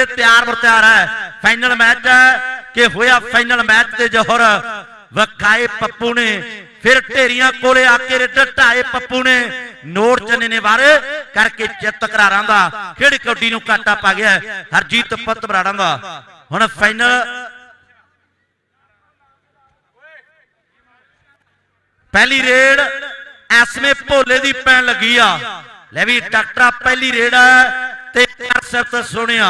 ਕਹਿੰਦੇ ਤਿਆਰ ਬਰ ਤਿਆਰ ਹੈ। ਫਾਈਨਲ ਮੈਚ ਹੈ ਕਿ ਹੋਇਆ ਫਾਈਨਲ ਮੈਚ ਤੇ ਜੋਹਰ। ਵਕਾਏ ਪੱਪੂ ਨੇ, ਫਿਰ ਢੇਰੀਆਂ ਕੋਲੇ ਆ ਕੇ ਰਿੱਟ ਢਾਏ ਪੱਪੂ ਨੇ। ਨੋਟ ਚੰਨੇ ਨੇ ਵਾਰ ਕਰਕੇ ਚਿੱਤ ਕਰਾਰਾਂ ਦਾ। ਖੇਡ ਕੌਡੀ ਨੂੰ ਕਾਟਾ ਪਾ ਗਿਆ ਹਰਜੀਤ ਪੁੱਤ ਬਰਾੜਾਂ ਦਾ। ਹੁਣ ਫਾਈਨਲ ਪਹਿਲੀ ਰੇਡ ਐਸਵੇਂ ਭੋਲੇ ਦੀ ਪੈਣ ਲੱਗੀ ਆ। ਲੈ ਵੀ ਡਾਕਟਰਾ ਪਹਿਲੀ ਰੇਡ ਹੈ। ਤੇ ਕਰ ਸੁਣਿਆ।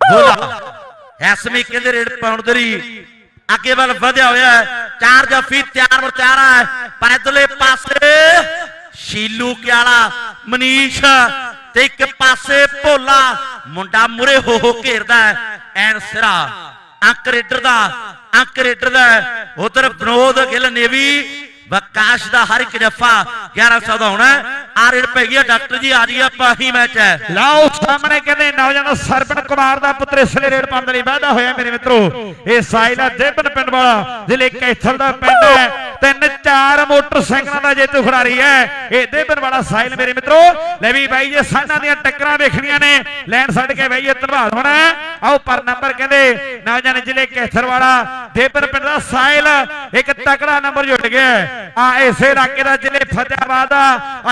ਭੋਲਾ ਐਸਵੇਂ ਕਹਿੰਦੇ ਰੇਡ ਪਾਉਣ ਅੱਗੇ ਵੱਲ ਵਧਿਆ ਹੋਇਆ ਚਾਰ ਜਫੀ ਤਿਆਰ ਬਰ ਤਿਆਰ ਹੈ ਪਰ ਇਧਰਲੇ ਪਾਸੇ ਸ਼ੀਲੂ ਕਿਆਲਾ, ਮਨੀਸ਼ ਤੇ ਇੱਕ ਪਾਸੇ ਭੋਲਾ। ਮੁੰਡਾ ਮੁਰੇ ਹੋ ਹੋ ਘੇਰਦਾ ਹੈ। ਐਨ ਸਿਰਾ। ਅੰਕ ਰੇਡਰ ਦਾ, ਅੰਕ ਰੇਡਰ ਦਾ ਉਧਰ ਬਨੋਦ ਗਿੱਲ ਨੇਵੀ ਵਕਾਸ਼ ਦਾ ਹਰ ਇੱਕ ਜਫਾ 1100 ਦਾ ਹੋਣਾ ਆ ਰੇਡ ਪੈ ਗਿਆ ਡਾਕਟਰ ਜੀ ਆ ਜੀ ਆਪਾਂ ਹੀ ਮੈਚ ਹੈ। ਲਾਓ ਸਾਹਮਣੇ ਕਹਿੰਦੇ ਨੌਜਵਾਨ ਸਰਪਣ ਕੁਮਾਰ ਦਾ ਪੁੱਤਰ ਇਸਲੇ ਰੇਡ ਪੰਦ ਲਈ ਵਾਧਾ ਹੋਇਆ ਮੇਰੇ ਮਿੱਤਰੋ। ਇਹ ਸਾਇਲਾ ਦੇਬਨ ਪਿੰਡ ਵਾਲਾ, ਜ਼ਿਲ੍ਹੇ ਕੈਥਲ ਦਾ ਪਿੰਡ ਹੈ। ਤਿੰਨ ਚਾਰ ਮੋਟਰਸਾਈਕਲਾਂ ਦਾ ਜੇਤੂ ਖਿਡਾਰੀ ਹੈ। ਇਹ ਦੇਬਨ ਵਾਲਾ ਸਾਇਲ ਮੇਰੇ ਮਿੱਤਰੋ। ਲੈ ਵੀ ਬਾਈ ਜੇ ਸਾਨਾਂ ਦੀਆਂ ਟੱਕਰਾਂ ਵੇਖਣੀਆਂ ਨੇ। ਲੈਣ ਛੱਡ ਕੇ ਬਾਈ ਇਹ ਧੰਨਵਾਦ ਹੋਣਾ ਆਓ ਪਰ ਨੰਬਰ ਕਹਿੰਦੇ ਨੌਜਵਾਨ ਜ਼ਿਲ੍ਹੇ ਕੈਥਲ ਵਾਲਾ ਪਿੰਡ ਦਾ ਸਾਇਲ, ਇੱਕ ਤਕੜਾ ਨੰਬਰ ਜੁੜ ਗਿਆ ਆ ਇਸੇ ਇਲਾਕੇ ਦਾ ਜ਼ਿਲ੍ਹੇ ਫਤਿਆਬਾਦ ਦਾ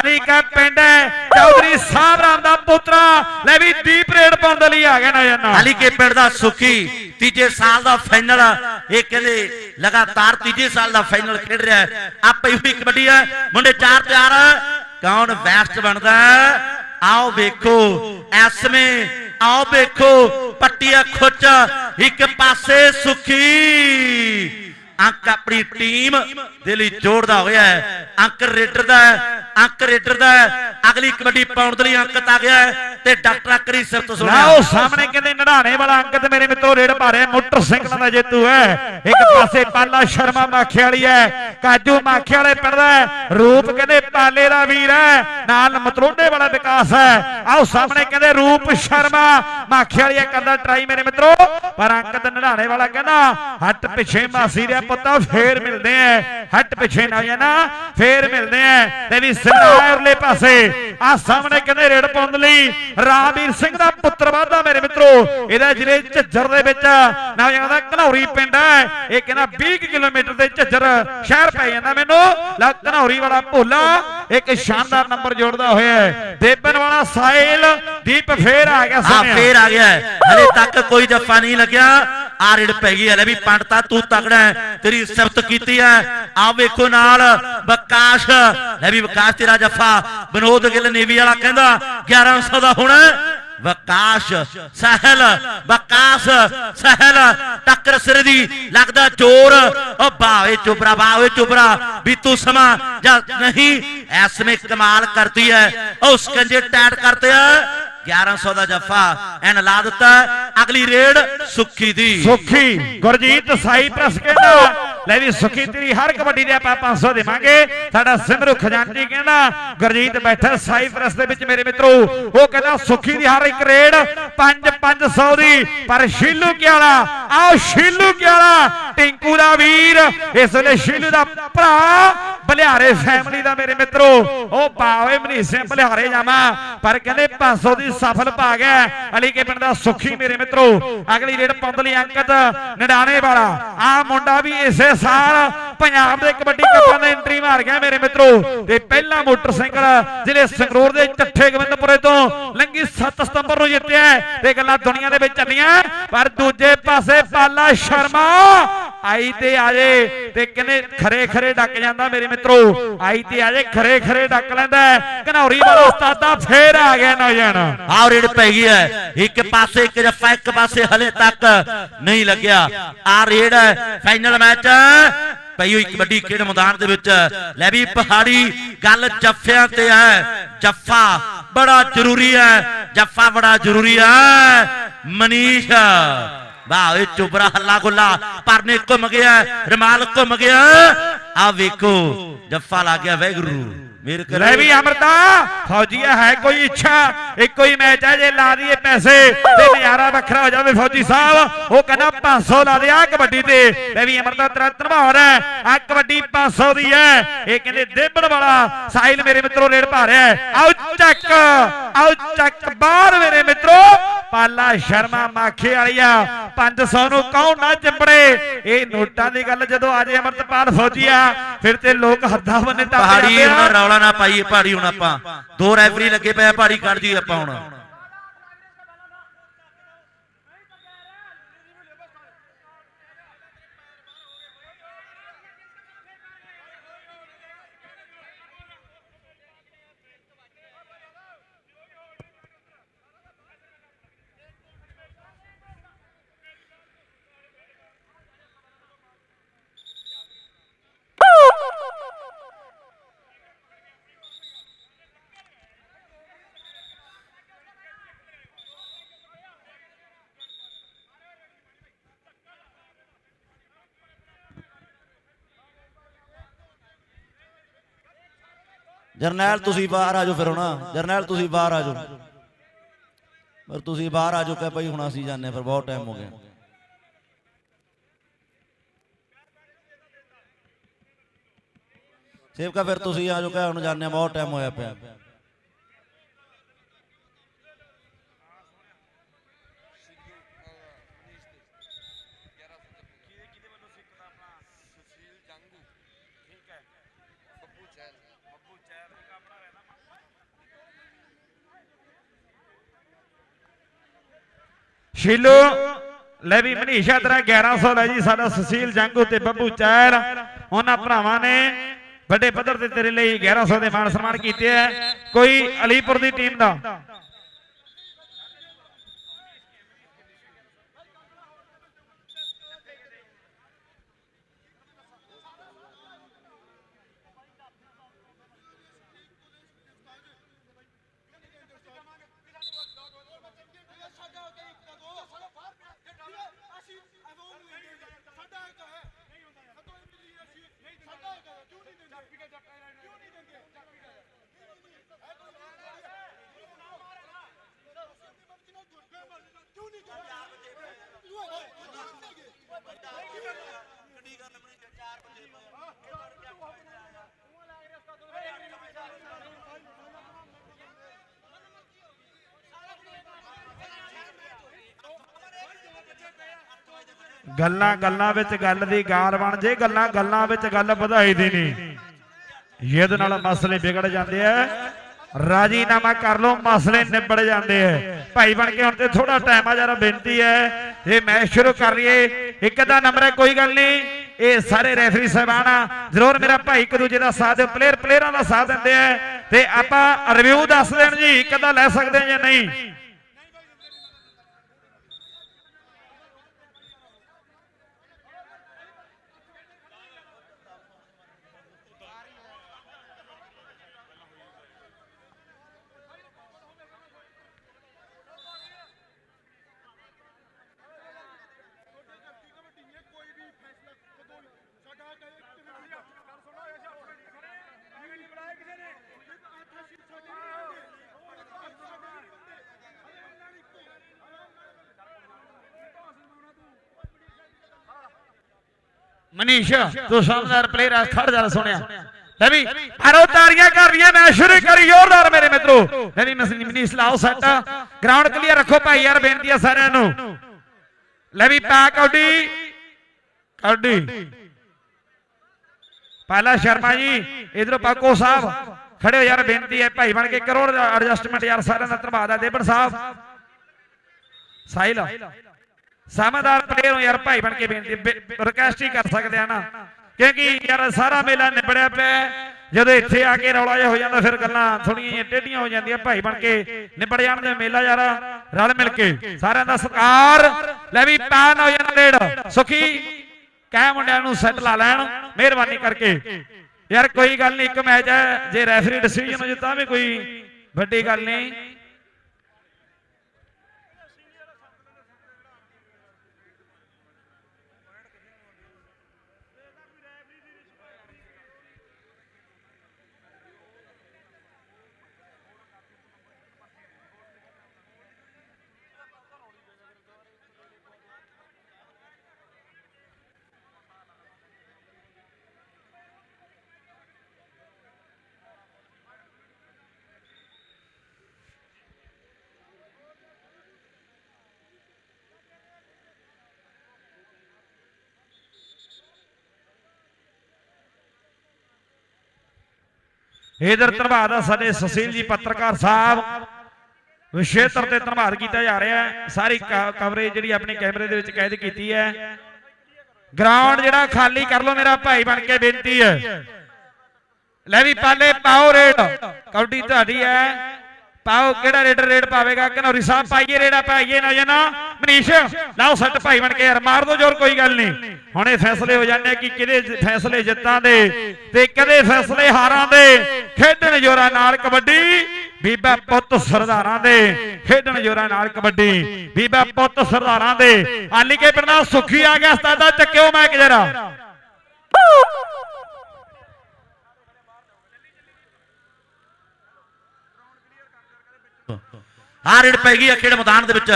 ਅਲੀ ਕਾ ਪਿੰਡ ਹੈ। ਚੌਧਰੀ ਸਾਹਿਬ ਰਾਮ ਦਾ ਪੁੱਤਰਾ, ਲੈ ਵੀ ਦੀਪ ਰੇਡ ਪਾਉਣ ਦੇ ਲਈ ਆ ਗਿਆ ਨਾ ਅਲੀ ਕੇ ਪਿੰਡ ਦਾ ਸੁਖੀ, ਤੀਜੇ ਸਾਲ ਦਾ ਫਾਈਨਲ ਇਹ ਕਹਿੰਦੇ ਲਗਾਤਾਰ ਤੀਜੇ ਸਾਲ ਦਾ ਫਾਈਨਲ ਖੇਡ ਰਿਹਾ ਹੈ। ਆਪੇ ਹੀ ਕਬੱਡੀ ਹੈ ਮੁੰਡੇ ਚਾਰ ਤਿਆਰ ਕੌਣ ਬੈਸਟ ਬਣਦਾ ਆਓ ਵੇਖੋ ਐਸਵੇਂ ਆਓ ਵੇਖੋ, ਪੱਟੀਆ ਖੁੱਚ, ਇੱਕ ਪਾਸੇ ਸੁਖੀ। ਅੰਕ ਆਪਣੀ ਟੀਮ ਦੇ ਲਈ ਜੋੜਦਾ ਹੋਇਆ ਹੈ। ਅੰਕ ਰੇਡਰ ਦਾ ਅੰਕ ਰੇਡਰ ਦਾ ਅਗਲੀ ਕਬੱਡੀ ਪਾਉਣ ਦੇ ਲਈ ਅੰਕਤ ਆ ਗਿਆ ਹੈ। ਤੇ ਡਾਕਟਰ ਅਕਰੀ ਸਿਰ ਤੋਂ ਸੁਣਿਆ। ਲਾਓ, ਸਾਹਮਣੇ ਕਹਿੰਦੇ, ਨੜਾਣੇ ਵਾਲਾ ਅੰਕਤ ਮੇਰੇ ਮਿੱਤਰੋ ਰੇਡ ਭਾਰੇ, ਮੋਟਰਸਾਈਕਲਾਂ ਦਾ ਜੇਤੂ ਹੈ। ਇੱਕ ਪਾਸੇ ਪਾਲਾ ਸ਼ਰਮਾ ਮਾਖੇ ਵਾਲੀ ਹੈ, ਕਾਜੂ ਮਾਖੇ ਵਾਲੇ ਪਿੰਡ ਦਾ ਰੂਪ ਕਹਿੰਦੇ, ਪਾਲੇ ਦਾ ਵੀਰ ਹੈ। ਨਾਲ ਮਤਰੋਡੇ ਵਾਲਾ ਵਿਕਾਸ ਹੈ। ਆਓ, ਸਾਹਮਣੇ ਕਹਿੰਦੇ, ਰੂਪ ਸ਼ਰਮਾ ਮਾਖੇ ਵਾਲੀ ਕਰਦਾ ਟਰਾਈ ਮੇਰੇ ਮਿੱਤਰੋ। ਪਰ ਅੰਕਤ ਨੜਾਣੇ ਵਾਲਾ ਕਹਿੰਦਾ, ਹੱਟ ਪਿੱਛੇ ਮਾਸੀ ਦੇ ਪੁੱਤਾ, ਫੇਰ ਮਿਲਦੇ ਆ ਹੱਟ ਪਿੱਛੇ ਨਾ ਜਾਣਾ ਫੇਰ ਮਿਲਦੇ ਆ ਤੇ ਵੀ ਸਿਮਰਾਏ ਉਰਲੇ ਪਾਸੇ। ਆ ਸਾਹਮਣੇ ਕਹਿੰਦੇ ਰੇਡ ਪਾਉਣ ਲਈ। ਰਾਹਵੀਰ ਸਿੰਘ ਦਾ ਪੁੱਤਰ ਵਾਦਾ ਮੇਰੇ ਮਿੱਤਰੋ। ਇਹਦਾ ਜ਼ਿਲ੍ਹੇ ਝੱਜਰ ਦੇ ਵਿੱਚ ਨਾ ਜਾਂਦਾ ਘਨੌਰੀ ਪਿੰਡ ਹੈ ਇਹ ਕਹਿੰਦਾ 20 ਕੁ ਕਿਲੋਮੀਟਰ ਦੇ ਝੱਜਰ ਸ਼ਹਿਰ ਪੈ ਜਾਂਦਾ ਮੈਨੂੰ। ਲਾ ਘਨੌਰੀ ਵਾਲਾ ਭੋਲਾ। ਇੱਕ ਸ਼ਾਨਦਾਰ ਨੰਬਰ ਜੋੜਦਾ ਹੋਇਆ ਹੈ। ਦੇਬਨ ਵਾਲਾ ਸਾਇਲ ਦੀਪ ਫੇਰ ਆ ਗਿਆ ਆ ਸੁਣਿਆ ਫੇਰ ਆ ਗਿਆ। ਹਲੇ ਤੱਕ ਕੋਈ ਜੱਫਾ ਨਹੀਂ ਲੱਗਿਆ। ਆ ਰੇਡ ਪੈ ਗਈ ਹੈ। ਲੈ ਵੀ ਪੰਡਤਾ ਤੂੰ ਤਕੜਾ ਹੈ। ਤੇਰੀ ਸਿਫਤ ਕੀਤੀ ਹੈ। ਆ ਵੇਖੋ ਨਾਲ ਵਿਕਾਸ ਲੈ ਵੀ ਵਿਕਾਸ ਤੇਰਾ ਜੱਫਾ। ਬਨੋਦ ਗਿੱਲ ਨੇਵੀ ਵਾਲਾ ਕਹਿੰਦਾ 1100 ਦਾ ਹੋਣਾ। ਵਿਕਾਸ ਸਹਿਲ ਵਿਕਾਸ ਸਹਿਲ, ਟੱਕਰ ਸਿਰ ਦੀ ਲੱਗਦਾ ਜ਼ੋਰ ਓ ਬਾਵੇ ਚੁਬਰਾ ਬਾਵੇ ਚੁਬਰਾ, ਵੀ ਤੂੰ ਸਮਾ ਜਾਂ ਨਹੀਂ? ਐਸਮੇ ਕਮਾਲ ਕਰਦੀ ਹੈ ਉਹ ਸਕੰਜੇ ਟੈਟ ਕਰਤੇ ਆ। 1100 ਦਾ ਜਫ਼ਾ ਐਨ ਲਾ ਦਿੱਤਾ। ਅਗਲੀ ਰੇਡ ਸੁੱਖੀ ਦੀ। ਸੁੱਖੀ, ਗੁਰਜੀਤ ਸਾਈ ਪ੍ਰਸ ਕਹਿੰਦਾ ਲੈ ਵੀ ਸੁਖੀ ਤੇਰੀ ਹਰ ਕਬੱਡੀ ਦੇ ਆਪਾਂ 500 ਦੇਵਾਂਗੇ। ਸਾਡਾ ਸਿਮਰੂ ਖਜ਼ਾਨਜੀ ਕਹਿੰਦਾ, ਗੁਰਜੀਤ ਬੈਠਾ ਸਾਈ ਪ੍ਰਸ ਦੇ ਵਿੱਚ ਮੇਰੇ ਮਿੱਤਰੋ। ਉਹ ਕਹਿੰਦਾ, ਸੁਖੀ ਦੀ ਹਰ ਇੱਕ ਰੇਡ 5 500 ਦੀ। ਪਰ ਸ਼ੀਲੂ ਕਿਆਲਾ ਆਓ ਸ਼ੀਲੂ ਕਿਆਲਾ, ਟਿੰਕੂ ਦਾ ਵੀਰ, ਇਸ ਵੇਲੇ ਸ਼ੀਲੂ ਦਾ ਭਰਾ ਬਲਿਹਾਰੇ ਫੈਮਿਲੀ ਦਾ ਮੇਰੇ ਮਿੱਤਰੋ, ਉਹ ਬਾਵੇ ਮਨੀਸੇ ਬਲਿਹਾਰੇ ਜਾਵਾਂ, ਪਰ ਕਹਿੰਦੇ 500 ਦੀ ਸਫਲ ਪਾ ਗਿਆ ਅਲੀ ਕੇ ਪਿੰਡ ਦਾ ਸੁਖੀ ਮੇਰੇ ਮਿੱਤਰੋ, ਅਗਲੀ ਰੇਡ ਪਾਉਂਦ ਅੰਕਤ ਨਡਾਣੇ ਵਾਲਾ। ਆ ਮੁੰਡਾ ਵੀ ਇਸੇ ਸਾਲ ਪੰਜਾਬ ਦੇ ਕਬੱਡੀ ਕੱਪਾਂ ਦੇ ਐਂਟਰੀ ਮਾਰ ਗਿਆ ਮੇਰੇ ਮਿੱਤਰੋ। ਤੇ ਪਹਿਲਾ ਮੋਟਰਸਾਈਕਲ ਜਿਹੜੇ ਸੰਗਰੂਰ ਦੇ ਚੱਠੇ ਗੋਬਿੰਦਪੁਰੇ ਤੋਂ ਲੰਗੀ 7 ਸਤੰਬਰ ਨੂੰ ਜਿੱਤਿਆ ਹੈ। ਤੇ ਗੱਲਾਂ ਦੁਨੀਆ ਦੇ ਵਿੱਚ ਚੱਲੀਆਂ, ਪਰ ਦੂਜੇ ਪਾਸੇ ਪਾਲਾ ਸ਼ਰਮਾ ਆਈ ਤੇ ਆਜੇ ਤੇ ਕਹਿੰਦੇ ਖਰੇ ਖਰੇ ਡੱਕ ਜਾਂਦਾ ਮੇਰੇ ਮਿੱਤਰੋ। ਆਈ ਤੇ ਆਜੇ ਖਰੇ ਖਰੇ ਡੱਕ ਲੈਂਦਾ ਘਨੌਰੀ ਵਾਲਾ ਉਸਤਾਦਾ ਫੇਰ ਆ ਗਿਆ ਨੌਜਵਾਨ। ਆਹ ਰੇਡ ਪੈ ਗਈ ਹੈ। ਇੱਕ ਪਾਸੇ, ਇੱਕ ਜੱਫਾ, ਇੱਕ ਪਾਸੇ ਹਲੇ ਤੱਕ ਨਹੀਂ ਲੱਗਿਆ। ਆ ਰੇਡ ਹੈ। Final match. ਪਈ ਹੋਈ ਕਬੱਡੀ ਖੇਡ ਮੈਦਾਨ ਦੇ ਵਿੱਚ। ਲੈ ਵੀ ਪਹਾੜੀ ਗੱਲ ਜੱਫਿਆਂ ਤੇ ਹੈ। ਜੱਫਾ ਬੜਾ ਜ਼ਰੂਰੀ ਹੈ। ਜੱਫਾ ਬੜਾ ਜ਼ਰੂਰੀ ਹੈ। ਮਨੀਸ਼ ਵਾਹ, ਇਹ ਚੁਬਰਾ ਹੱਲਾ ਗੁੱਲਾ। ਪਰਨੇ ਘੁੰਮ ਗਿਆ, ਰਮਾਲ ਘੁੰਮ ਗਿਆ। ਆ ਵੇਖੋ, ਜੱਫਾ ਲੱਗ ਗਿਆ ਵੈਗਰੂ ਮੇਰ ਲੈ ਵੀ ਅਮਰਤਾ ਫੌਜੀਆ ਹੈ ਕੋਈ ਇੱਛਾ? ਇੱਕੋ ਹੀ ਮੈਚ ਹੈ ਜੇ ਲਾ ਦਈਏ ਪੈਸੇ ਤੇ ਨਜ਼ਾਰਾ ਵੱਖਰਾ ਹੋ ਜਾਵੇ ਫੌਜੀ ਸਾਹਿਬ। ਉਹ ਕਹਿੰਦਾ 500 ਲਾ ਦੇ ਆ ਕਬੱਡੀ ਤੇ। ਲੈ ਵੀ ਅਮਰਤਾ ਤੇਰਾ ਧਨਵਾਰ ਹੈ। ਆ ਕਬੱਡੀ 500 ਦੀ ਹੈ। ਇਹ ਕਹਿੰਦੇ ਦੇਬੜ ਵਾਲਾ ਸਾਹਿਲ ਮੇਰੇ ਮਿੱਤਰੋ ਰੇਡ ਪਾ ਰਿਹਾ ਹੈ। ਆਓ ਚੱਕ ਆਓ ਚੱਕ ਬਾਹਰ ਮੇਰੇ ਮਿੱਤਰੋ। ਪਾਲਾ ਸ਼ਰਮਾ ਮਾਖੇ ਵਾਲੀਆ 500 ਨੂੰ ਕੌਣ ਨਾ ਚੰਬੜੇ? ਇਹ ਨੋਟਾਂ ਦੀ ਗੱਲ ਜਦੋਂ ਆ ਜੇ ਅਮਰਤਪਾਲ ਫੌਜੀਆ ਫਿਰ ਤੇ ਲੋਕ ਹੱਦਾਂ ਬੰਨੇ ਤਾਂ ਪਹਾੜੀ ਹੁਣ ਰੌਲਾ ਨਾ ਪਾਈਏ ਪਹਾੜੀ ਹੁਣ ਆਪਾਂ। ਦੋ ਰੈਫਰੀ ਲੱਗੇ ਪਏ ਆ ਪਹਾੜੀ ਕੱਢ ਜੀ ਆਪਾਂ ਹੁਣ। ਜਰਨੈਲ ਤੁਸੀਂ ਬਾਹਰ ਆ ਜਾਓ ਫਿਰ ਹੁਣ। ਜਰਨੈਲ ਤੁਸੀਂ ਬਾਹਰ ਆ ਜਾਓ। ਪਰ ਤੁਸੀਂ ਬਾਹਰ ਆ ਜਾਓ ਭਾਈ ਹੁਣ ਅਸੀਂ ਜਾਂਦੇ ਹਾਂ, ਫਿਰ ਬਹੁਤ ਟਾਈਮ ਹੋ ਗਿਆ। ਸੇਵਕਾ ਫਿਰ ਤੁਸੀਂ ਆ ਜਾਓ ਹੁਣ ਜਾਂਦੇ ਹਾਂ, ਬਹੁਤ ਟਾਈਮ ਹੋਇਆ ਪਿਆ। ਸ਼ੀਲੋ ਲੈ ਵੀ ਮਨੀਸ਼ਾ ਤੇਰਾ 1100 ਲੈ ਜੀ, ਸਾਡਾ ਸੁਸ਼ੀਲ ਜੰਗੂ ਤੇ ਬੱਬੂ ਚੈਰ ਉਹਨਾਂ ਭਰਾਵਾਂ ਨੇ ਵੱਡੇ ਪੱਧਰ ਤੇ ਤੇਰੇ ਲਈ 1100 ਦੇ ਮਾਨ ਸਨਮਾਨ ਕੀਤੇ ਹੈ ਕੋਈ ਅਲੀਪੁਰ ਦੀ ਟੀਮ ਦਾ? ਗੱਲਾਂ ਗੱਲਾਂ ਵਿੱਚ ਗੱਲ ਦੀ ਗਾਰ ਬਣ ਜੇ, ਗੱਲਾਂ ਗੱਲਾਂ ਵਿੱਚ ਗੱਲ ਵਧਾਈ ਦੀ ਨਹੀਂ। ਇਹਦੇ ਨਾਲ ਮਸਲੇ ਵਿਗੜ ਜਾਂਦੇ ਆ। ਰਾਜੀਨਾਮਾ ਕਰ ਲਓ, ਮਸਲੇ ਨਿਬੜ ਜਾਂਦੇ ਆ। ਭਾਈ ਬਣ ਕੇ ਹੁਣ ਤੇ ਥੋੜਾ ਟਾਈਮ ਆ ਜਰਾ ਬੇਨਤੀ ਹੈ। ਇਹ ਮੈਚ ਸ਼ੁਰੂ ਕਰ ਲਈਏ ਇੱਕ ਦਾ ਨੰਬਰ ਹੈ, ਕੋਈ ਗੱਲ ਨਹੀਂ। ਇਹ ਸਾਰੇ ਰੈਫਰੀ ਸਾਹਿਬਾਨ ਆ। ਜ਼ਰੂਰ ਮੇਰਾ ਭਾਈ ਇੱਕ ਦੂਜੇ ਦਾ ਸਾਥ ਪਲੇਅਰ ਪਲੇਅਰਾਂ ਦਾ ਸਾਥ ਦਿੰਦੇ ਆ। ਤੇ ਆਪਾਂ ਰਿਵਿਊ ਦੱਸ ਦੇਣ ਜੀ, ਇੱਕ ਦਾ ਲੈ ਸਕਦੇ ਆ ਜਾਂ ਨਹੀਂ। ਮਨੀਸ਼ ਤੂੰ ਸਮਝਦਾਰ ਪਲੇਅਰ ਆ ਖੜ ਜਾ ਸੁਣਿਆ। ਲੈ ਵੀ ਮਾਰੋ ਤਾਰੀਆਂ ਕਰ ਰਹੀਆਂ ਮੈਚ ਸ਼ੁਰੂ ਕਰੀ ਜ਼ੋਰਦਾਰ ਮੇਰੇ ਮਿੱਤਰੋ। ਲੈ ਵੀ ਮਨੀਸ਼ ਲਾਓ ਸੱਟ। ਗਰਾਊਂਡ ਕਲੀਅਰ ਰੱਖੋ ਭਾਈ ਯਾਰ ਬੇਨਤੀ ਆ ਸਾਰਿਆਂ ਨੂੰ। ਲੈ ਵੀ ਪਾ ਕੌਡੀ। ਕੌਡੀ। ਪਾਲਾ ਸ਼ਰਮਾ ਜੀ ਇਧਰੋਂ ਪਾਕੋ ਸਾਹਿਬ। ਖੜੇ ਹੋ ਯਾਰ ਬੇਨਤੀ ਹੈ ਭਾਈ ਬਣ ਕੇ ਕਰੋ ਐਡਜਸਟਮੈਂਟ ਯਾਰ ਸਾਰਿਆਂ ਦਾ ਧੰਨਵਾਦ ਹੈ ਦੇਵੜ ਸਾਹਿਬ। ਸਾਹਿਲ ਸਮਝਦਾਰ ਪਲੇਅਰ ਨੂੰ ਯਾਰ ਭਾਈ ਬਣ ਕੇ ਬੇਨਤੀ ਰਿਕਵੈਸਟ ਹੀ ਕਰ ਸਕਦੇ ਆ ਨਾ। ਕਿਉਂਕਿ ਯਾਰ ਸਾਰਾ ਮੇਲਾ ਨਿਬੜਿਆ ਪਿਆ ਜਦੋਂ ਇੱਥੇ ਆ ਕੇ ਰੌਲਾ ਜਿਹਾ ਹੋ ਜਾਂਦਾ, ਫਿਰ ਗੱਲਾਂ ਥੋੜੀਆਂ ਟੇਢੀਆਂ ਹੋ ਜਾਂਦੀਆਂ। ਭਾਈ ਬਣ ਕੇ ਨਿਬੜ ਜਾਣ ਦੇ ਮੇਲਾ ਯਾਰ, ਰਲ ਮਿਲ ਕੇ ਸਾਰਿਆਂ ਦਾ ਸਤਿਕਾਰ। ਲੈ ਵੀ ਪੈਨ ਹੋ ਜਾਣਾ ਰੇਡ ਸੁਖੀ, ਕਹਿ ਮੁੰਡਿਆਂ ਨੂੰ ਸੈੱਟ ਲਾ ਲੈਣ, ਮਿਹਰਬਾਨੀ ਕਰਕੇ। ਯਾਰ ਕੋਈ ਗੱਲ ਨਹੀਂ, ਇੱਕ ਮੈਚ ਹੈ। ਜੇ ਰੈਫਰੀ ਡਿਸੀਜਨ ਹੋ ਜੇ ਤਾਂ ਵੀ ਕੋਈ ਵੱਡੀ ਗੱਲ ਨਹੀਂ। ਇਧਰ ਧੰਨਵਾਦ ਆ ਸਾਡੇ ਸੁਸ਼ੀਲ ਜੀ ਪੱਤਰਕਾਰ ਸਾਹਿਬ। ਵਿਸ਼ੇਤਰ ਤੇ ਧੰਨਵਾਦ ਕੀਤਾ ਜਾ ਰਿਹਾ ਹੈ। ਸਾਰੀ ਕਵਰੇਜ ਜਿਹੜੀ ਆਪਣੀ ਕੈਮਰੇ ਦੇ ਵਿੱਚ ਕੈਦ ਕੀਤੀ ਹੈ। ਗਰਾਊਂਡ ਜਿਹੜਾ ਖਾਲੀ ਕਰ ਲਓ ਮੇਰਾ ਭਾਈ ਬਣ ਕੇ ਬੇਨਤੀ ਹੈ। ਲੈ ਵੀ ਪਾਲੇ ਪਾਓ ਰੇਡ। ਕਬੱਡੀ ਤੁਹਾਡੀ ਹੈ। ਪਾਓ ਕਿਹੜਾ ਰੇਡਰ ਰੇਡ ਪਾਵੇਗਾ? ਘਨੌਰੀ ਸਾਹਿਬ ਪਾਈਏ ਰੇੜਾ ਪਾਈਏ ਨਾ ਜਨਾ ਮਨੀਸ਼ ਲਾਓ ਸੱਟ ਭਾਈ ਬਣ ਕੇ ਯਾਰ, ਮਾਰ ਦੋ ਜ਼ੋਰ, ਕੋਈ ਗੱਲ ਨਹੀਂ। ਹੁਣ ਇਹ ਫੈਸਲੇ ਹੋ ਜਾਂਦੇ ਕਿ ਕਿਹਦੇ ਫੈਸਲੇ ਜਿੱਤਾਂ ਦੇ ਤੇ ਕਦੇ ਫੈਸਲੇ ਹਾਰਾਂ ਦੇ। ਖੇਡਣ ਜੋਰਾਂ ਨਾਲ ਕਬੱਡੀ, ਬੀਬਾ ਪੁੱਤ ਸਰਦਾਰਾਂ ਦੇ। ਖੇਡਣ ਜੋਰਾਂ ਨਾਲ ਕਬੱਡੀ, ਬੀਬਾ ਪੁੱਤ ਸਰਦਾਰਾਂ ਦੇ। ਆਲੀ ਕੇ ਪਿੰਡ ਦਾ ਸੁਖੀ ਆ ਗਿਆ, ਉਸਤਾਦਾ ਚੱਕਿਓ ਮੈਕ ਜਰਾ। ਆ ਰੇਡ ਪੈ ਗਈ ਆ ਖੇਡ ਮੈਦਾਨ ਦੇ ਵਿੱਚ।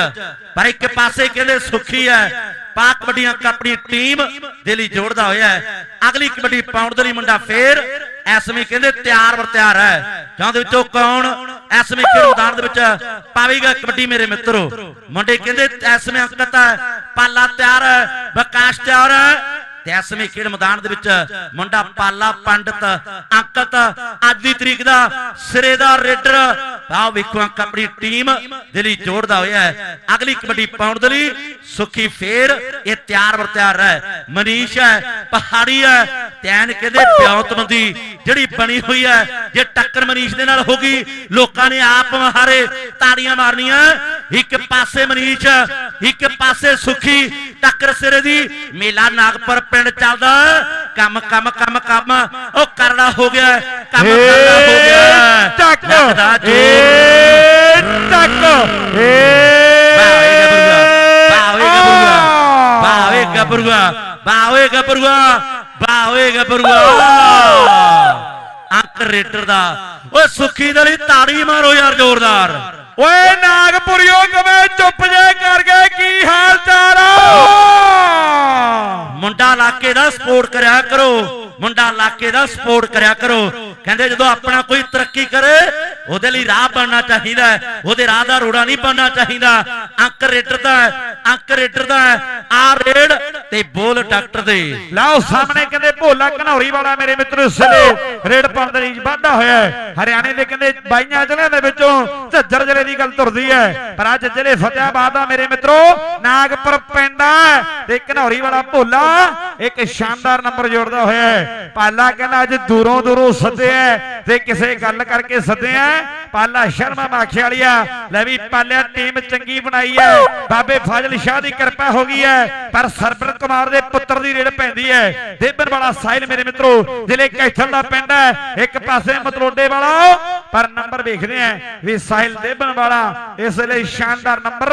ਪਰ ਇੱਕ ਪਾਸੇ ਕਹਿੰਦੇ ਸੁਖੀ ਹੈ। ਪਾਕ ਕਬੱਡੀਆਂ ਆਪਣੀ ਟੀਮ ਦੇ ਲਈ ਜੋੜਦਾ ਹੋਇਆ ਹੈ। ਅਗਲੀ ਕਬੱਡੀ ਪਾਉਣ ਦੇ ਲਈ ਮੁੰਡਾ ਫੇਰ ਐਸਮੀ ਕਹਿੰਦੇ ਤਿਆਰ ਵਰ ਤਿਆਰ ਹੈ। ਜਾਂ ਦੇ ਵਿੱਚੋਂ ਕੌਣ ਐਸਮੀ ਖੇਡ ਮੈਦਾਨ ਦੇ ਵਿੱਚ ਪਾਵੇਗਾ ਕਬੱਡੀ ਮੇਰੇ ਮਿੱਤਰੋ। ਮੁੰਡੇ ਕਹਿੰਦੇ ਐਸਮੀ ਅੰਕਤ ਹੈ। ਪਾਲਾ ਤਿਆਰ ਹੈ। ਵਿਕਾਸ ਤਿਆਰ ਹੈ। ਤੇ ਐਸਮੀ ਖੇਡ ਮੈਦਾਨ ਦੇ ਵਿੱਚ ਮੁੰਡਾ ਪਾਲਾ ਪੰਡਤ ਅੰਕਤ ਅੱਜ ਦੀ ਤਰੀਕ ਦਾ ਸਿਰੇ ਦਾ ਰੇਡਰ। ਆਹ ਵੇਖੋ ਅੰਕ ਆਪਣੀ ਟੀਮ ਦੇ ਲਈ ਜੋੜਦਾ ਹੋਇਆ ਹੈ। ਅਗਲੀ ਕਬੱਡੀ ਪਾਉਣ ਦੇ ਲਈ ਸੁਖੀ ਫੇਰ ਇਹ ਤਿਆਰ ਵਰ ਤਿਆਰ ਹੈ। ਮਨੀਸ਼ ਹੈ ਪਹਾੜੀ ਹੈ। ਤੈਨ ਕਹਿੰਦੇ ਪਿਆਉਤਮੰਦੀ ਜਿਹੜੀ ਬਣੀ ਹੋਈ ਹੈ ਜੇ ਟੱਕਰ ਮਨੀਸ਼ ਦੇ ਨਾਲ ਹੋ ਗਈ ਲੋਕਾਂ ਨੇ ਆਪ ਮਹਾਰੇ ਤਾੜੀਆਂ ਮਾਰਨੀਆਂ। ਇੱਕ ਪਾਸੇ ਮਨੀਸ਼ ਇੱਕ ਪਾਸੇ ਸੁਖੀ ਟੱਕਰ ਸਿਰੇ ਦੀ। ਮੇਲਾ ਨਾਗਪੁਰ ਪਿੰਡ ਚੱਲਦਾ। ਕੰਮ ਕੰਮ ਕੰਮ ਕੰਮ। ਉਹ ਕਰੜਾ ਹੋ ਗਿਆ ਕੰਮ ਕਰੜਾ ਹੋ ਗਿਆ। ਟੱਕ ਲੱਗਦਾ ਟੱਕ ਏ ਬਾਵੇ ਗੱਭਰੂਆ ਬਾਵੇ ਗੱਭਰੂਆ ਬਾਵੇ ਗੱਭਰੂਆ ਬਾਵੇ ਗੱਭਰੂਆ ਅੰਕ ਰੇਟਰ ਦਾ। ਓਏ ਸੁਖੀ ਦੇ ਲਈ ਤਾੜੀ ਮਾਰੋ ਯਾਰ ਜ਼ੋਰਦਾਰ। ਓਏ ਨਾਗਪੁਰਿਓ ਕਵੇ ਚੁੱਪ ਜੇ ਕਰ ਗਏ? ਕੀ ਹਾਲ ਚਾਲ ਮੁੰਡਾ ਇਲਾਕੇ ਦਾ ਸਪੋਰਟ ਕਰਿਆ ਕਰੋ। ਮੁੰਡਾ ਇਲਾਕੇ ਦਾ ਸਪੋਰਟ ਕਰਿਆ ਕਰੋ। ਕਹਿੰਦੇ ਜਦੋਂ ਆਪਣਾ ਕੋਈ ਤਰੱਕੀ ਕਰੇ, ਉਹਦੇ ਲਈ ਰਾਹ ਬਣਨਾ ਚਾਹੀਦਾ ਉਹਦੇ ਰਾਹ ਦਾ ਰੋੜਾ ਨਹੀਂ ਬਣਨਾ ਚਾਹੀਦਾ। ਅੰਕ ਰੇਟਰ ਦਾ ਅੰਕ ਰੇਟਰ ਦਾ ਆ ਰੇਡ ਤੇ ਬੋਲ ਡਾਕਟਰ ਦੇ। ਲਓ, ਸਾਹਮਣੇ ਕਹਿੰਦੇ ਭੋਲਾ ਘਨੌਰੀ ਵਾਲਾ ਮੇਰੇ ਮਿੱਤਰ ਇਸ ਵੇਲੇ ਰੇਡ ਪਾਉਣ ਦੇ ਲਈ ਵਾਧਾ ਹੋਇਆ ਹਰਿਆਣੇ ਦੇ ਕਹਿੰਦੇ ਬਾਈਆਂ ਜ਼ਿਲ੍ਹਿਆਂ ਦੇ ਵਿੱਚੋਂ ਝੱਜਰ ਜ਼ਿਲ੍ਹੇ ਦੀ ਗੱਲ ਤੁਰਦੀ ਹੈ। ਪਰ ਅੱਜ ਜਿਹੜੇ ਫਤਿਆਬਾਦ ਆ ਮੇਰੇ ਮਿੱਤਰੋ, ਨਾਗਪੁਰ ਪਿੰਡ ਤੇ ਘਨੌਰੀ ਵਾਲਾ ਭੋਲਾ, ਇੱਕ ਸ਼ਾਨਦਾਰ ਨੰਬਰ ਜੋੜਦਾ ਹੋਇਆ ਹੈ। ਪਾਲਾ ਕਹਿੰਦਾ ਅੱਜ ਦੂਰੋਂ ਦੂਰੋਂ ਸੱਦਿਆ ਤੇ ਕਿਸੇ ਗੱਲ ਕਰਕੇ ਸੱਦਿਆ ਪਾਲਾ ਸ਼ਰਮਾ ਮਾਖੇ ਵਾਲੀਆ ਲੈ ਵੀ ਪਾਲਿਆ ਟੀਮ ਚੰਗੀ ਬਣਾਈ ਹੈ। ਬਾਬੇ ਫਾਜ਼ਲ ਸ਼ਾਹ ਦੀ ਕਿਰਪਾ ਹੋ ਗਈ ਹੈ। ਪਰ ਸਰਬਰ ਕੁਮਾਰ ਦੇ ਪੁੱਤਰ ਦੀ ਰੇਡ ਪੈਂਦੀ ਹੈ। ਦੇਬਨ ਵਾਲਾ ਸਾਹਿਲ ਮੇਰੇ ਮਿੱਤਰੋ, ਜ਼ਿਲ੍ਹੇ ਕੈਥਲ ਦਾ ਪਿੰਡ ਹੈ। ਇੱਕ ਪਾਸੇ ਮਤਲੋਡੇ ਵਾਲਾ, ਪਰ ਨੰਬਰ ਵੇਖਦੇ ਆ ਵੀ ਸਾਹਿਲ ਦੇਬਨ ਵਾਲਾ ਇਸ ਲਈ ਸ਼ਾਨਦਾਰ ਨੰਬਰ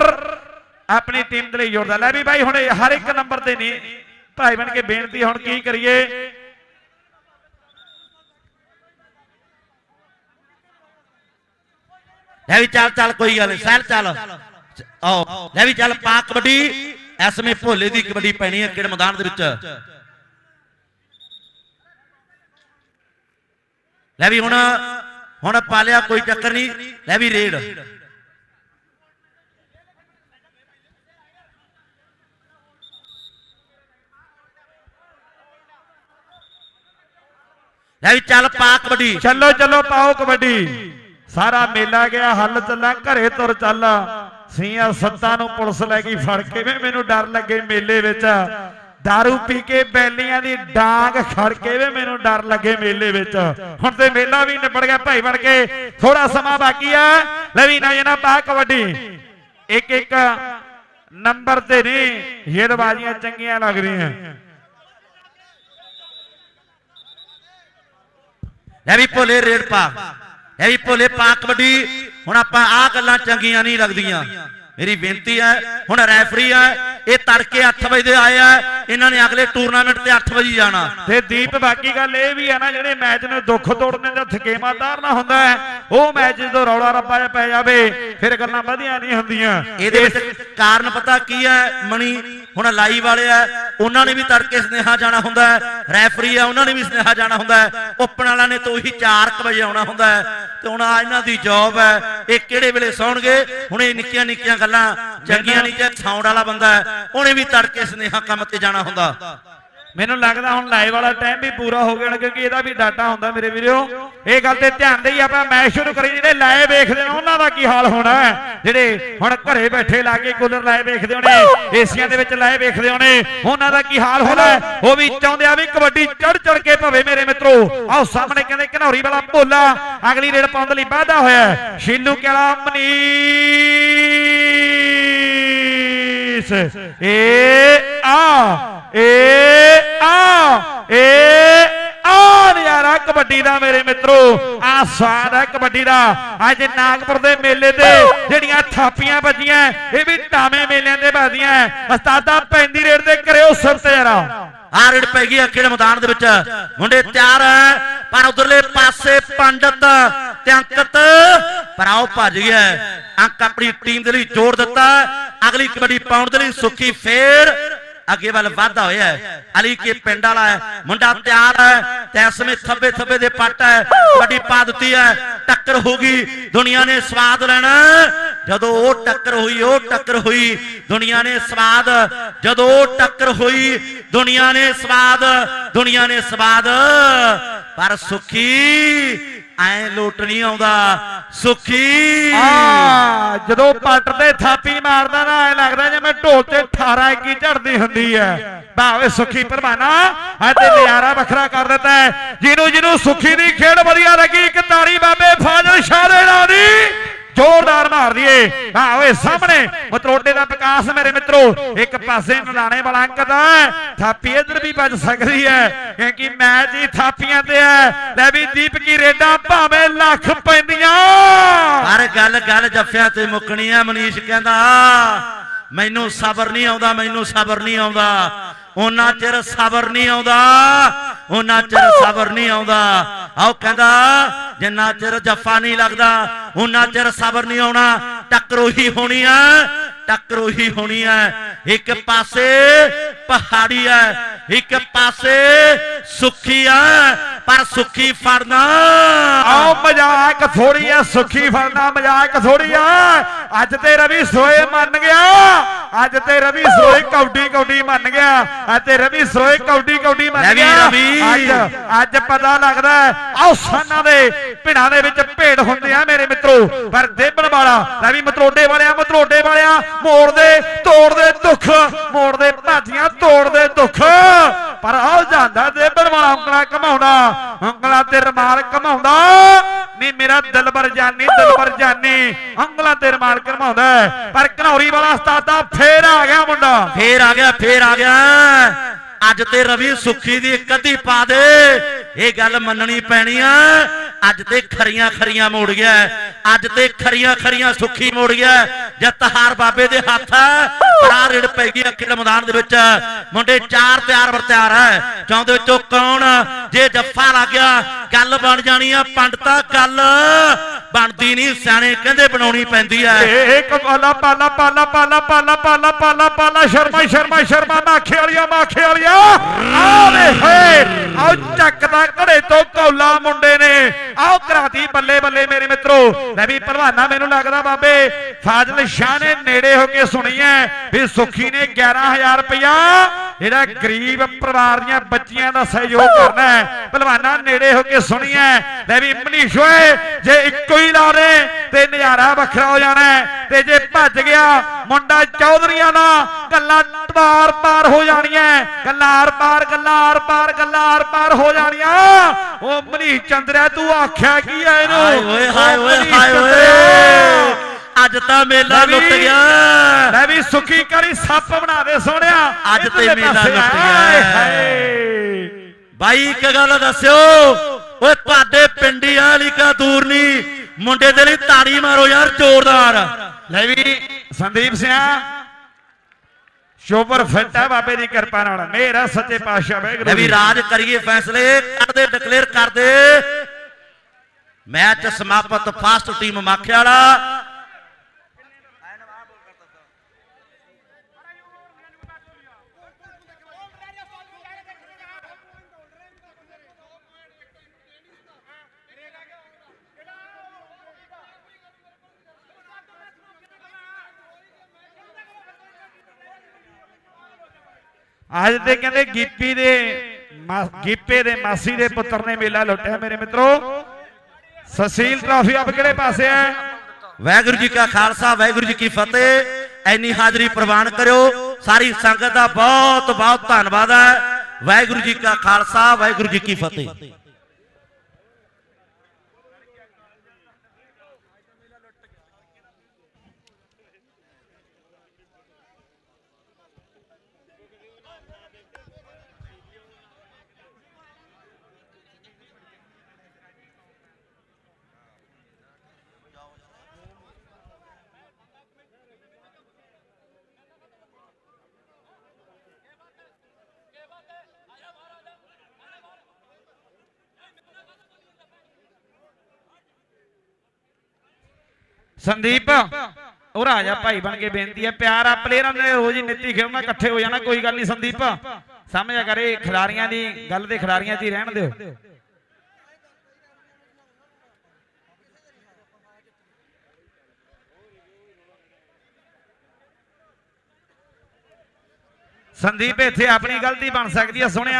ਆਪਣੀ ਟੀਮ ਦੇ ਲਈ ਜੋੜਦਾ ਲੈ ਵੀ ਬਾਈ ਹੁਣ ਇਹ ਹਰ ਇੱਕ ਨੰਬਰ ਤੇ ਨਹੀਂ ਭਾਈ ਬਣ ਕੇ ਬੇਨਤੀ ਹੁਣ ਕੀ ਕਰੀਏ ਲੈ ਵੀ ਚੱਲ ਚੱਲ ਕੋਈ ਗੱਲ ਨਹੀਂ ਸਹਿਲ ਚੱਲ ਆਓ ਲੈ ਵੀ ਚੱਲ ਪਾ ਕਬੱਡੀ ਐਸਮੇ ਭੋਲੇ ਦੀ ਕਬੱਡੀ ਪੈਣੀ ਹੈ ਕਿਹੜੇ ਮੈਦਾਨ ਦੇ ਵਿੱਚ ਲੈ ਵੀ ਹੁਣ ਹੁਣ ਪਾਲਿਆ ਕੋਈ ਚੱਕਰ ਨਹੀਂ, ਲੈ ਵੀ ਰੇਡ। ਲੈ ਵੀ ਚੱਲ ਪਾ ਕਬੱਡੀ। ਚੱਲੋ ਚੱਲੋ, ਪਾਓ ਕਬੱਡੀ। ਸਾਰਾ ਮੇਲਾ ਗਿਆ, ਹੱਲ ਚੱਲਾਂ ਘਰੇ ਤੁਰ ਚੱਲ। ਸੀਆਂ ਸੱਤਾਂ ਨੂੰ ਪੁਲਿਸ ਲੈ ਗਈ, ਫੜ ਕੇ। ਵੇ ਮੈਨੂੰ ਡਰ ਲੱਗੇ ਮੇਲੇ ਵਿੱਚ? दारू ਪੀ ਕੇ ਬੈਲੀਆਂ ਦੀ ਡਾਂਗ ਖੜ ਕੇ ਵੇ ਮੈਨੂੰ ਡਰ ਲੱਗੇ ਮੇਲੇ ਵਿੱਚ ਹੁਣ ਤੇ ਮੇਲਾ ਵੀ ਨਿਬੜ ਗਿਆ ਭਾਈ ਬਣ ਕੇ ਥੋੜਾ ਸਮਾਂ ਬਾਕੀ ਆ ਲੈ ਵੀ ਨਾ ਜਨਾ ਪਾ ਕਬੱਡੀ ਇੱਕ ਇੱਕ ਨੰਬਰ ਤੇ ਨਹੀਂ ਹੇਦਬਾਜ਼ੀਆਂ ਚੰਗੀਆਂ ਲੱਗ ਰਹੀਆਂ ਲੈ ਵੀ ਭੋਲੇ ਰੇਡ ਪਾ ਲੈ ਵੀ ਭੋਲੇ ਪਾ ਕਬੱਡੀ ਹੁਣ ਆਪਾਂ ਆਹ ਗੱਲਾਂ ਚੰਗੀਆਂ ਨਹੀਂ ਲੱਗਦੀਆਂ। ਮੇਰੀ ਬੇਨਤੀ ਹੈ ਹੁਣ ਰੈਫਰੀ ਹੈ ਇਹ ਤੜਕੇ 8 ਵਜੇ ਦੇ ਆਏ ਆ ਇਹਨਾਂ ਨੇ ਅਗਲੇ ਟੂਰਨਾਮੈਂਟ ਤੇ 8 ਵਜੇ ਜਾਣਾ। ਤੇ ਦੀਪ ਬਾਕੀ ਗੱਲ ਇਹ ਵੀ ਆ ਨਾ ਜਿਹੜੇ ਮੈਚ ਨੂੰ ਦੁੱਖ ਤੋੜਨੇ ਦਾ ਥਕੇਮਾ ਤਾਰਨਾ ਹੁੰਦਾ ਹੈ ਉਹ ਮੈਚ ਜਦੋਂ ਰੌਲਾ ਰੱਪਾ ਜਿਹਾ ਪੈ ਜਾਵੇ ਫਿਰ ਗੱਲਾਂ ਵਧੀਆਂ ਨਹੀਂ ਹੁੰਦੀਆਂ। ਇਹਦੇ ਵਿੱਚ ਕਾਰਨ ਪਤਾ ਕੀ ਹੈ ਮਣੀ ਹੁਣ ਲਾਈ ਵਾਲੇ ਆ ਉਹਨਾਂ ਨੇ ਵੀ ਤੜਕੇ ਸਨੇਹਾ ਜਾਣਾ ਹੁੰਦਾ ਹੈ, ਰੈਫਰੀ ਆ, ਉਹਨਾਂ ਨੇ ਵੀ ਸਨੇਹਾ ਜਾਣਾ ਹੁੰਦਾ ਹੈ। ਓਪਨ ਵਾਲਾ ਨੇ ਤਾਂ ਉਹੀ 4 ਵਜੇ ਆਉਣਾ ਹੁੰਦਾ ਹੈ। ਤੇ ਹੁਣ ਆ ਇਹਨਾਂ ਦੀ ਜੌਬ ਹੈ, ਇਹ ਕਿਹੜੇ ਵੇਲੇ ਸੌਣਗੇ? ਹੁਣ ਇਹ ਨਿੱਕੀਆਂ ਨਿੱਕੀਆਂ ਗੱਲਾਂ ਚੰਗੀਆਂ ਨਹੀਂ ਜੇ ਸਾਊਂਡ ਵਾਲਾ ਬੰਦਾ ਹੈ, ਉਹਨੇ ਵੀ ਤੜਕੇ ਸਨੇਹਾ ਕੰਮ ਤੇ ਜਾਣਾ ਹੁੰਦਾ। ਮੈਨੂੰ ਲੱਗਦਾ ਹੁਣ ਲਾਈਵ ਵਾਲਾ ਟਾਈਮ ਵੀ ਪੂਰਾ ਹੋ ਗਿਆ ਕਿਉਂਕਿ ਇਹਦਾ ਵੀ ਡਾਟਾ ਹੁੰਦਾ ਮੇਰੇ ਵੀਰੋ। ਇਹ ਗੱਲ ਤੇ ਧਿਆਨ ਦੇਈ ਆਪਾਂ ਮੈਚ ਸ਼ੁਰੂ ਕਰੀ ਜਿਹੜੇ ਲਾਈਵ ਵੇਖਦੇ ਨੇ ਉਹਨਾਂ ਦਾ ਕੀ ਹਾਲ ਹੋਣਾ ਜਿਹੜੇ ਹੁਣ ਘਰੇ ਬੈਠੇ ਲਾ ਕੇ ਕੂਲਰ ਲਾਈਵ ਵੇਖਦੇ ਹੋਣੇ, ਏਸੀਆਂ ਦੇ ਵਿੱਚ ਲਾਈਵ ਵੇਖਦੇ ਹੋਣੇ, ਉਹਨਾਂ ਦਾ ਕੀ ਹਾਲ ਹੋਣਾ ਉਹ ਵੀ ਚਾਹੁੰਦੇ ਆ ਵੀ ਕਬੱਡੀ ਚੜ ਚੜ ਕੇ ਭਵੇ ਮੇਰੇ ਮਿੱਤਰੋ। ਆਓ ਸਾਹਮਣੇ ਕਹਿੰਦੇ ਘਨੌਰੀ ਵਾਲਾ ਭੋਲਾ, ਅਗਲੀ ਰੇਡ ਪਾਉਣ ਦੇ ਲਈ ਵਾਧਾ ਹੋਇਆ ਹੈ। ਸ਼ੀਲੂ ਕਿਲਾ ਮਨੀਸ਼? ਏ ਆ, ਏ ਆ। ਏ ਆ ਨਜ਼ਾਰਾ ਕਬੱਡੀ ਦਾ ਮੇਰੇ ਮਿੱਤਰੋ। ਆ ਸਵਾਦ ਹੈ ਕਬੱਡੀ ਦਾ। ਅੱਜ ਨਾਗਪੁਰ ਦੇ ਮੇਲੇ ਤੇ ਜਿਹੜੀਆਂ ਥਾਪੀਆਂ ਵੱਜੀਆਂ, ਇਹ ਵੀ ਟਾਵੇਂ ਮੇਲਿਆਂ ਦੇ ਵੱਜਦੀਆਂ। ਉਸਤਾਦਾ ਪੈਂਦੀ ਰੇਡ ਤੇ ਕਰਿਓ ਸਿਫਤ ਜਰਾ। ਆ ਰੇਡ ਪੈ ਗਈ ਅਖੇੜ ਮੈਦਾਨ ਦੇ ਵਿੱਚ। ਮੁੰਡੇ ਤਿਆਰ ਹੈ ਪਰ ਉਧਰਲੇ ਪਾਸੇ ਪੰਡਤ ਤੇ ਅੰਕਤ, ਪਰ ਭੱਜ ਗਿਆ ਹੈ। ਅੰਕ ਆਪਣੀ ਟੀਮ ਦੇ ਲਈ ਜੋੜ ਦਿੱਤਾ। ਅਗਲੀ ਕਬੱਡੀ ਪਾਉਣ ਦੇ ਲਈ ਸੁੱਖੀ ਫੇਰ ਅੱਗੇ ਵੱਲ ਵਾਧਾ ਹੋਇਆ ਹੈ। ਅਲੀ ਕੇ ਪਿੰਡ ਵਾਲਾ ਹੈ। ਮੁੰਡਾ ਤਿਆਰ ਹੈ। ਤੇ ਥੱਬੇ ਥੱਬੇ ਦੇ ਪੱਟ ਹੈ। ਕਬੱਡੀ ਪਾ ਦਿੱਤੀ ਹੈ। ਟੱਕਰ ਹੋ ਗਈ। ਦੁਨੀਆ ਨੇ ਸਵਾਦ ਲੈਣਾ। ਜਦੋਂ ਉਹ ਟੱਕਰ ਹੋਈ, ਉਹ ਟੱਕਰ ਹੋਈ। ਦੁਨੀਆ ਨੇ ਸਵਾਦ। ਜਦੋਂ ਉਹ ਟੱਕਰ ਹੋਈ, ਦੁਨੀਆ ਨੇ ਸਵਾਦ। ਦੁਨੀਆ ਨੇ ਸਵਾਦ। ਪਰ ਸੁਖੀ ਐ ਲੋਟ ਨਹੀਂ ਆਉਂਦਾ। ਸੁਖੀ। ਆ, ਜਦੋਂ ਪੱਟ ਤੇ ਥਾਪੀ ਮਾਰਦਾ ਨਾ, ਐ ਲੱਗਦਾ ਜਿਵੇਂ ਢੋਲ ਤੇ 18 ਇੱਕੀ ਝੜਦੀ ਹੁੰਦੀ ਹੈ। ਭਾਵੇਂ ਸੁਖੀ ਪਰਵਾਨਾ ਅੱਜ ਤੇ ਨਜ਼ਾਰਾ ਵੱਖਰਾ ਕਰ ਦਿੱਤਾ ਜਿਹਨੂੰ ਜਿਹਨੂੰ ਸੁਖੀ ਦੀ ਖੇਡ ਵਧੀਆ ਲੱਗੀ, ਇੱਕ ਤਾੜੀ ਬਾਬੇ ਫਾਜ਼ਲ ਸ਼ਾਹ ਦੇ ਨਾਂ ਦੀ। ਜ਼ੋਰਦਾਰ ਮਾਰ ਦਈਏ। ਭਾਵੇਂ ਸਾਹਮਣੇ। ਮਤਰੋਡੇ ਦਾ ਵਿਕਾਸ ਮੇਰੇ ਮਿੱਤਰੋ। ਇੱਕ ਪਾਸੇ ਨਲਾਣੇ ਵਾਲਾ ਅੰਕ ਦਾ ਥਾਪੀ ਇਧਰ ਵੀ ਵੱਜ ਸਕਦੀ ਹੈ। ਕਿਉਂਕਿ ਮੈਚ ਹੀ ਥਾਪੀਆਂ ਤੇ ਹੈ। ਲੈ ਵੀ ਦੀਪ ਕੀ ਰੇਡਾਂ ਭਾਵੇਂ ਲੱਖ ਪੈਂਦੀਆਂ। ਪਰ ਗੱਲ ਗੱਲ ਜੱਫਿਆਂ ਤੇ ਮੁੱਕਣੀ ਆ, ਮਨੀਸ਼ ਕਹਿੰਦਾ ਮੈਨੂੰ ਸਬਰ ਨਹੀਂ ਆਉਂਦਾ, ਮੈਨੂੰ ਸਬਰ ਨਹੀਂ ਆਉਂਦਾ। ਉਹਨਾਂ ਚਿਰ ਸਬਰ ਨਹੀਂ ਆਉਂਦਾ, ਉਹਨਾਂ ਚਿਰ ਸਬਰ ਨਹੀਂ ਆਉਂਦਾ। ਆਓ ਕਹਿੰਦਾ, ਜਿੰਨਾ ਚਿਰ ਜੱਫਾ ਨਹੀਂ ਲੱਗਦਾ, ਉਹਨਾਂ ਚਿਰ ਸਬਰ ਨਹੀਂ ਆਉਣਾ। ਟੱਕਰ ਉਹੀ ਹੋਣੀ ਆ ਟੱਕਰੋ ਹੀ ਹੋਣੀ ਆ। ਇੱਕ ਪਾਸੇ ਪਹਾੜੀ ਆ, ਇੱਕ ਪਾਸੇ ਸੁੱਖੀ ਆ ਪਰ ਸੁੱਖੀ ਫੜਨਾ। ਆਓ ਮਜ਼ਾਕ ਥੋੜੀ ਆ ਸੁਖੀ ਫੜਨਾ ਮਜ਼ਾਕ ਥੋੜੀ ਆ। ਅੱਜ ਤੇ ਰਵੀ ਸੋਏ ਮੰਨ ਗਿਆ। ਅੱਜ ਤੇ ਰਵੀ ਸੋਏ ਕੌਡੀ ਕੌਡੀ ਮੰਨ ਗਿਆ। ਅੱਜ ਤੇ ਰਵੀ ਸੋਏ ਕੌਡੀ ਕੌਡੀ ਮੰਨ ਗਿਆ। ਅੱਜ ਅੱਜ ਪਤਾ ਲੱਗਦਾ ਆਓ ਸਾਨਾਂ ਦੇ ਭਿੜਾਂ ਦੇ ਵਿੱਚ ਭੇਡ ਹੁੰਦੇ ਆ ਮੇਰੇ ਮਿੱਤਰੋ। ਪਰ ਦੇਬਣ ਵਾਲਾ ਰਵੀ ਮਤਰੋਡੇ ਵਾਲਿਆ ਮਤਰੋਡੇ ਵਾਲਿਆ ਮੋੜ ਦੇ ਤੋੜ ਦੇ ਦੁੱਖ ਮੋੜ ਦੇ ਭਾਜੀਆਂ ਤੋੜ ਦੇ ਦੁੱਖ। ਪਰ ਆਓ ਜਾਂਦਾ ਦੇਬਣ ਵਾਲਾ ਉਂਗਲਾ ਕਮਾਉਂਦਾ ਉਂਗਲਾ ਤੇ ਰਮਾਲ ਕਮਾਉਂਦਾ ਨਹੀਂ ਮੇਰਾ ਦਿਲਬਰ ਜਾਨੀ ਦਿਲਬਰ ਜਾਨੀ, ਉਂਗਲਾ ਤੇ ਰਮਾਲ ਕਮਾਉਂਦਾ ਪਰ ਘਨੌਰੀ ਵਾਲਾ ਉਸਤਾਦਾ ਫੇਰ ਆ ਗਿਆ ਮੁੰਡਾ। ਫੇਰ ਆ ਗਿਆ, ਫੇਰ ਆ ਗਿਆ। ਅੱਜ ਤੇ ਰਵੀ ਸੁੱਖੀ ਦੀ ਇੱਕ ਅੱਧੀ ਪਾ ਦੇ। ਇਹ ਗੱਲ ਮੰਨਣੀ ਪੈਣੀ ਆ। ਅੱਜ ਤੇ ਖਰੀਆਂ ਖਰੀਆਂ ਮੋੜ ਗਿਆ ਅੱਜ ਤੇ ਖਰੀਆਂ ਖਰੀਆਂ ਸੁੱਖੀ ਮੋੜ ਗਿਆ ਜਿੱਤ ਹਾਰ ਬਾਬੇ ਦੇ ਹੱਥ ਪਰਾ ਰੇਡ ਪੈ ਗਈ ਅਖੇੜ ਮੈਦਾਨ ਦੇ ਵਿੱਚ। ਮੁੰਡੇ ਚਾਰ ਤਿਆਰ ਵਰ ਤਿਆਰ ਹੈ। ਚਾਹੁੰਦੇ ਵਿੱਚੋਂ ਕੌਣ? ਜੇ ਜੱਫਾ ਲੱਗ ਗਿਆ, ਗੱਲ ਬਣ ਜਾਣੀ ਆ ਪੰਡਤਾ ਗੱਲ ਬਣਦੀ ਨਹੀਂ, ਸਿਆਣੇ ਕਹਿੰਦੇ ਬਣਾਉਣੀ ਪੈਂਦੀ ਆ ਇੱਕ ਪਾਲਾ ਪਾਲਾ ਪਾਲਾ ਪਾਲਾ ਪਾਲਾ ਪਾਲਾ ਪਾਲਾ ਪਾਲਾ ਸ਼ਰਮਾ ਸ਼ਰਮਾ ਸ਼ਰਮਾ, ਮਾਖੇ ਵਾਲੀਆ ਮਾਖੇ ਵਾਲੀਆ। ਆਵੇ ਹੇ ਆਓ ਚੱਕਦਾ ਘੜੇ ਤੋਂ ਕੌਲਾ ਮੁੰਡੇ ਨੇ। ਆਓ ਕਰਾਤੀ ਬੱਲੇ ਬੱਲੇ ਮੇਰੇ ਮਿੱਤਰੋ। ਲੈ ਵੀ ਪਹਿਲਵਾਨਾ, ਮੈਨੂੰ ਲੱਗਦਾ ਬਾਬੇ, ਫਾਜ਼ਲ ਸ਼ਾਹ ਨੇ ਨੇੜੇ ਹੋ ਕੇ ਸੁਣੀ ਹੈ ਵੀ ਸੁਖੀ ਨੇ 11000 ਰੁਪਇਆ ਜਿਹੜਾ ਗਰੀਬ ਪਰਿਵਾਰ ਦੀਆਂ ਬੱਚੀਆਂ ਦਾ ਸਹਿਯੋਗ ਕਰਨਾ ਹੈ ਪਹਿਲਵਾਨਾ ਨੇੜੇ ਹੋ ਕੇ ਸੁਣੀ ਹੈ ਲੈ ਵੀ ਮਨੀਸ਼ ਓਏ ਜੇ ਇੱਕੋ ਹੀ ਲਾ ਦੇ ਤੇ ਨਜ਼ਾਰਾ ਵੱਖਰਾ ਹੋ ਜਾਣਾ ਤੇ ਜੇ ਭੱਜ ਗਿਆ ਮੁੰਡਾ ਚੌਧਰੀਆਂ ਦਾ ਗੱਲਾਂ ਪਾਰ ਪਾਰ ਹੋ ਜਾਣੀਆਂ ਗੱਲਾਂ ਆਰ ਪਾਰ ਗੱਲਾਂ ਆਰ ਪਾਰ ਗੱਲਾਂ ਆਰ ਪਾਰ ਹੋ ਜਾਣੀਆਂ। ਉਹ ਮਨੀਸ਼ ਚੰਦਰਿਆ ਤੂੰ ਆਖਿਆ ਕੀ ਹੈ ਇਹਨੂੰ? ਹਾਏ ਓਏ ਹਾਏ। ਓਏ ਅੱਜ ਤਾਂ ਮੇਲਾ ਲੈ ਵੀ- ਲੁੱਟ ਗਿਆ। ਲੈ ਵੀ ਸੁੱਕੀ ਕਰੀ ਸੱਪ ਬਣਾ ਦੇ ਸੋਹਣਿਆ। ਅੱਜ ਤੇ ਮੇਲਾ ਲੁੱਟ ਗਿਆ। ਬਾਈ ਇੱਕ ਗੱਲ ਦੱਸਿਓ। ਓਏ ਤੁਹਾਡੇ ਪਿੰਡੀਆਂ ਵਾਲੀ ਕਾ ਦੂਰ ਨਹੀਂ ਮੁੰਡੇ ਦੇ ਲਈ ਤਾੜੀ ਮਾਰੋ ਯਾਰ ਜ਼ੋਰਦਾਰ। ਲੈ ਵੀ ਸੰਦੀਪ ਸਿੰਘ ਸ਼ੋਭਰ ਫਿੱਟ ਹੈ ਬਾਬੇ ਦੀ ਕਿਰਪਾ ਨਾਲ। ਮੇਰਾ ਸੱਚੇ ਪਾਤਸ਼ਾਹ ਲੈ ਵਾਹਿਗੁਰੂ ਵੀ ਜੀ। ਰਾਜ ਕਰੀਏ ਫੈਸਲੇ ਕਰਦੇ ਡਿਕਲੇਅਰ ਕਰਦੇ। ਮੈਚ ਸਮਾਪਤ ਫਾਸਟ ਟੀਮ ਮਾਖੇ ਅੱਜ ਤੇ ਕਹਿੰਦੇ ਗੀਪੀ ਦੇ ਗੀਪੇ ਦੇ ਮਾਸੀ ਦੇ ਪੁੱਤਰ ਨੇ ਮੇਲਾ ਲੁੱਟਿਆ ਮੇਰੇ ਮਿੱਤਰੋ। ਸਸੀਲ ਟਰਾਫੀ ਅਬ ਕਿਹੜੇ ਪਾਸੇ ਹੈ? ਵਾਹਿਗੁਰੂ ਜੀ ਕਾ ਖਾਲਸਾ, ਵਾਹਿਗੁਰੂ ਜੀ ਕੀ ਫਤਿਹ। ਐਨੀ ਹਾਜ਼ਰੀ ਪ੍ਰਵਾਨ ਕਰਿਓ। ਸਾਰੀ ਸੰਗਤ ਦਾ ਬਹੁਤ ਬਹੁਤ ਧੰਨਵਾਦ ਹੈ। ਵਾਹਿਗੁਰੂ ਜੀ ਕਾ ਖਾਲਸਾ, ਵਾਹਿਗੁਰੂ ਜੀ ਕੀ ਫਤਿਹ। ਸੰਦੀਪ, ਉਹ ਰਾਜਾ ਭਾਈ ਬਣ ਕੇ ਬੇਨਤੀ ਹੈ, ਪਿਆਰ ਆ ਪਲੇਅਰਾਂ ਦੇ ਰੋਜ਼ ਹੀ ਨਿੱਤੀ ਖੇਡਣਾ, ਇਕੱਠੇ ਹੋ ਜਾਣਾ, ਕੋਈ ਗੱਲ ਨਹੀਂ ਸੰਦੀਪ। ਸਮਝਿਆ ਕਰੇ, ਖਿਡਾਰੀਆਂ ਦੀ, ਗੱਲ ਦੇ ਖਿਡਾਰੀਆਂ 'ਚ ਹੀ ਰਹਿਣ ਦਿਓ। ਸੰਦੀਪ, ਇੱਥੇ ਆਪਣੀ ਗਲਤੀ ਬਣ ਸਕਦੀ ਹੈ, ਸੁਣਿਆ?